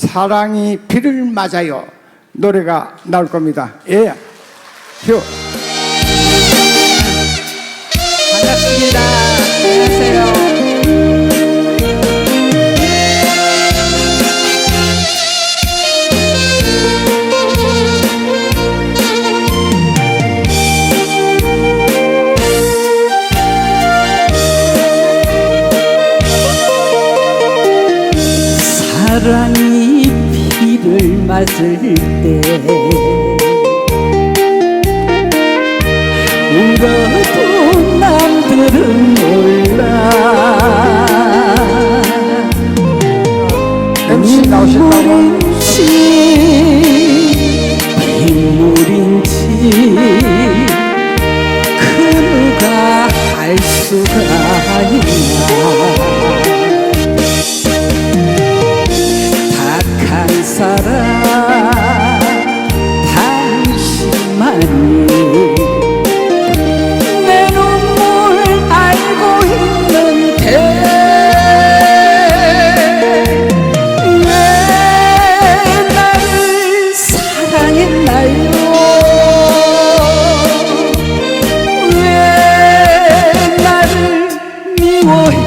사랑이 비를 맞아요 노래가 나올 겁니다. 예. 휴. 반갑습니다. 안녕하세요. 사랑이 맞을 때 울어도 남들은 몰라. MC 눈물인지 빗물인지 그 누가 알 수가 있나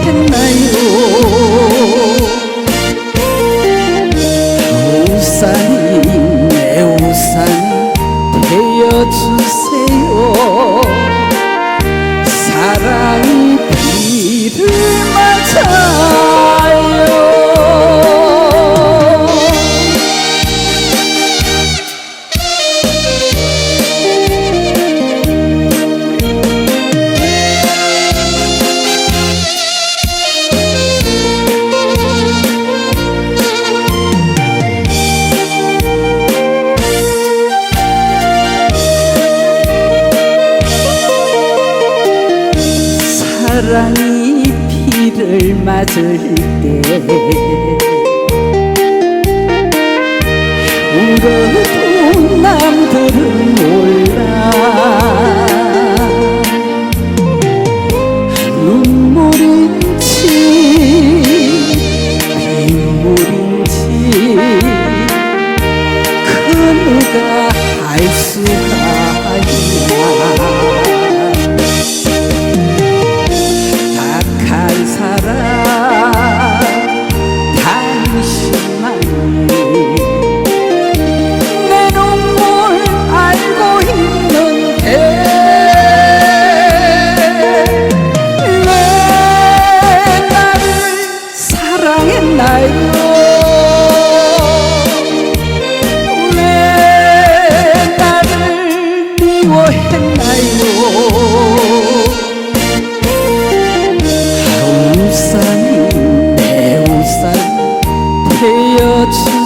미워했나요 우산이 사랑이 비를 맞을 때 울어도 남들은 몰라 사랑했나요 왜 나를 미워했나요 우산이 내 우산 되어주